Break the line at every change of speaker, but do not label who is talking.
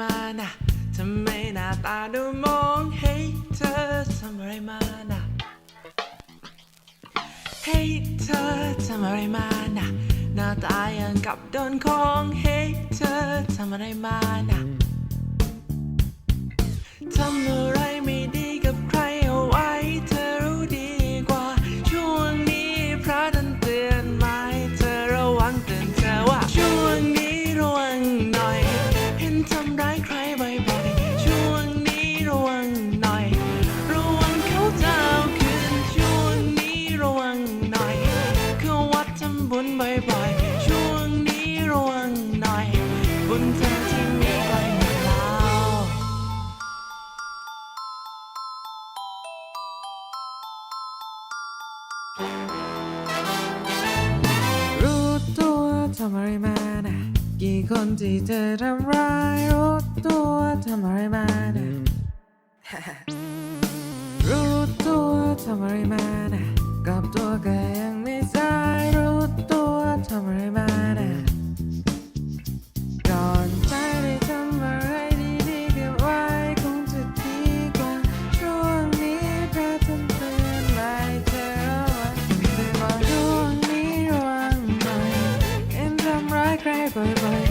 มานะทำไมหน้าตาดูมองเฮ้ยเธอทำอะไรมานะเฮ้ยเธอทำอะไรมานะหน้าตายังกับโดนของเฮ้ยเธอทำอะไรมานะทำอะไรไม่ บุญบ่อยๆ ช่วงนี้ระวังหน่อย บุญเธอที่มีใกล้หมดแล้วรู้ตัวทำอะไรมานะกี่คนที่เธอทำร้ายรู้ตัวทำอะไรมานะ รู้ตัวทำอะไรมานะกับตัวก็ยัง bye, bye.